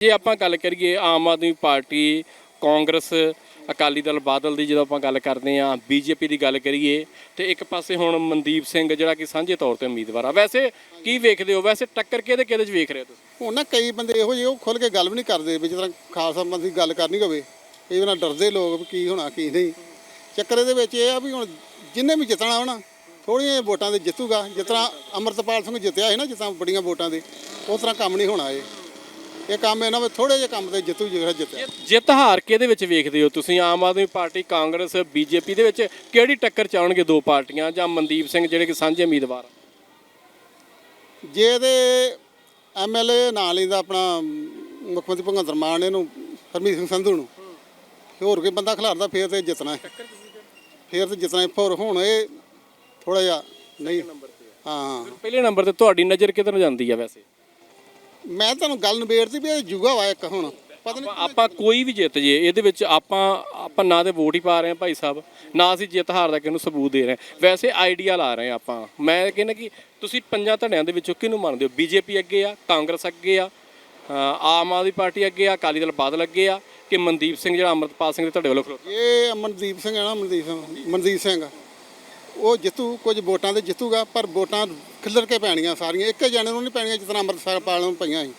ਜੇ ਆਪਾਂ ਗੱਲ ਕਰੀਏ ਆਮ ਆਦਮੀ ਪਾਰਟੀ, ਕਾਂਗਰਸ, ਅਕਾਲੀ ਦਲ, ਬਾਦਲ ਦੀ ਜਦੋਂ ਆਪਾਂ ਗੱਲ ਕਰਦੇ ਆਂ ਬੀਜੇਪੀ ਦੀ ਗੱਲ ਕਰੀਏ, ਤੇ ਇੱਕ ਪਾਸੇ ਹੁਣ ਮਨਦੀਪ ਸਿੰਘ ਜਿਹੜਾ ਕਿ ਸਾਂਝੇ ਤੌਰ ਤੇ ਉਮੀਦਵਾਰ ਆ। ਵੈਸੇ ਕੀ ਵੇਖਦੇ ਹੋ? ਵੈਸੇ ਟੱਕਰ ਕਿਹਦੇ ਕਿਹਦੇ ਚ ਵੇਖ ਰਹੇ ਹੋ ਤੁਸੀਂ? ਹੁਣ ਨਾ ਕਈ ਬੰਦੇ ਇਹੋ ਜਿਹੇ ਉਹ ਖੁੱਲ ਕੇ ਗੱਲ ਵੀ ਨਹੀਂ ਕਰਦੇ ਵੀ ਜਿਸ ਤਰ੍ਹਾਂ ਖਾਲਸਾ ਪੰਥ ਦੀ ਗੱਲ ਕਰਨੀ ਹੋਵੇ, ਕਈ ਨਾਲ ਡਰਦੇ ਲੋਕ ਵੀ ਕੀ ਹੋਣਾ, ਕੀ ਨਹੀਂ। ਚੱਕਰ ਇਹਦੇ ਵਿੱਚ ਇਹ ਆ ਵੀ ਹੁਣ ਜਿੰਨੇ ਵੀ ਜਿੱਤਣਾ ਹੋਣਾ ਥੋੜੀਆਂ ਵੋਟਾਂ ਦੇ ਜਿੱਤੂਗਾ। ਜਿਸ ਤਰ੍ਹਾਂ ਅਮਰਤਪਾਲ ਸਿੰਘ ਜਿੱਤਿਆ ਸੀ ਨਾ, ਜਿਸ ਤਰ੍ਹਾਂ ਬੜੀਆਂ ਵੋਟਾਂ ਦੇ ਉਸ ਤਰ੍ਹਾਂ ਕੰਮ ਨਹੀਂ ਹੋਣਾ ਇਹ। ਇਹ ਕੰਮ ਇਹਨਾਂ ਵਿੱਚ ਥੋੜੇ ਜਿਹੇ ਕੰਮ ਤੇ ਜਿੱਤੂ ਜਿਹੜਾ ਜਿੱਤਿਆ। ਜਿੱਤ ਹਾਰ ਕਿਹਦੇ ਵਿੱਚ ਵੇਖਦੇ ਹੋ ਤੁਸੀਂ? ਆਮ ਆਦਮੀ ਪਾਰਟੀ ਕਾਂਗਰਸ ਬੀਜੇਪੀ ਦੇ ਵਿੱਚ ਕਿਹੜੀ ਟੱਕਰ ਚਾਹਣਗੇ ਦੋ ਪਾਰਟੀਆਂ ਜਾਂ ਮਨਦੀਪ ਸਿੰਘ ਜਿਹੜੇ ਕਿ ਸਾਂਝੇ ਉਮੀਦਵਾਰ? ਜੇ ਇਹਦੇ ਐਮਐਲਏ ਨਾਂ ਲੈਂਦਾ ਆਪਣਾ ਮੁੱਖ ਮੰਤਰੀ ਭਗਵੰਤ ਮਾਨ ਇਹਨੂੰ ਹਰਮੀਤ ਸਿੰਘ ਸੰਧੂ ਨੂੰ। ਹੋਰ ਕੋਈ ਬੰਦਾ ਖਿਲਾਰਦਾ ਫੇਰ ਤੇ ਜਿੱਤਣਾ ਹੈ। ਫੇਰ ਤੇ ਜਿੱਤਣਾ ਹੈ। ਪਰ ਹੁਣ ਇਹ ਥੋੜਾ ਜਿਹਾ ਨਹੀਂ। ਹਾਂ ਪਹਿਲੇ ਨੰਬਰ ਤੇ ਤੁਹਾਡੀ ਨਜ਼ਰ ਕਿੱਧਰ ਜਾਂਦੀ ਆ ਵੈਸੇ? ਮੈਂ ਤੁਹਾਨੂੰ ਗੱਲ ਨਿਬੇੜਦੀ ਵੀ ਇਹ ਜੁਗਾ ਵਾ ਇੱਕ ਹੁਣ। ਪਤਾ ਨਹੀਂ ਆਪਾਂ- ਕੋਈ ਵੀ ਜਿੱਤ ਜੇ ਇਹਦੇ ਵਿੱਚ ਆਪਾਂ ਆਪਾਂ ਨਾ ਤੇ ਵੋਟ ਹੀ ਪਾ ਰਹੇ ਹਾਂ ਭਾਈ ਸਾਹਿਬ ਨਾ ਅਸੀਂ ਜਿੱਤ ਹਾਰ ਦਾ ਕਿਹਨੂੰ ਸਬੂਤ ਦੇ ਰਹੇ ਵੈਸੇ ਆਈਡੀਆ ਲਾ ਰਹੇ ਹਾਂ ਆਪਾਂ। ਮੈਂ ਕਹਿੰਦਾ ਕਿ ਤੁਸੀਂ ਪੰਜਾਂ ਧੜਿਆਂ ਦੇ ਵਿੱਚੋਂ ਕਿਹਨੂੰ ਮੰਨਦੇ ਹੋ? ਬੀਜੇਪੀ ਅੱਗੇ ਆ ਕਾਂਗਰਸ ਅੱਗੇ ਆ ਆਮ ਆਦਮੀ ਪਾਰਟੀ ਅੱਗੇ ਆ ਅਕਾਲੀ ਦਲ ਬਾਦਲ ਅੱਗੇ ਆ ਕਿ ਮਨਦੀਪ ਸਿੰਘ ਜਿਹੜਾ ਅੰਮ੍ਰਿਤਪਾਲ ਸਿੰਘ ਦੇ ਧੜੇ ਵੱਲੋਂ ਖਲੋਤਾ? ਇਹ ਮਨਦੀਪ ਸਿੰਘ ਹੈ ਨਾ ਮਨਦੀਪ ਸਿੰਘ ਮਨਦੀਪ ਸਿੰਘ। ਉਹ ਜਿੱਤੂ, ਕੁਝ ਵੋਟਾਂ ਤੇ ਜਿੱਤੂਗਾ, ਪਰ ਵੋਟਾਂ ਖਿੱਲਰ ਕੇ ਪੈਣੀਆਂ ਸਾਰੀਆਂ, ਇੱਕ ਜਣੇ ਨੂੰ ਨਹੀਂ ਪੈਣੀਆਂ ਜਿਸ ਤਰ੍ਹਾਂ ਅੰਮ੍ਰਿਤਸਰ ਪਾਲ ਨੂੰ ਪਈਆਂ ਸੀ।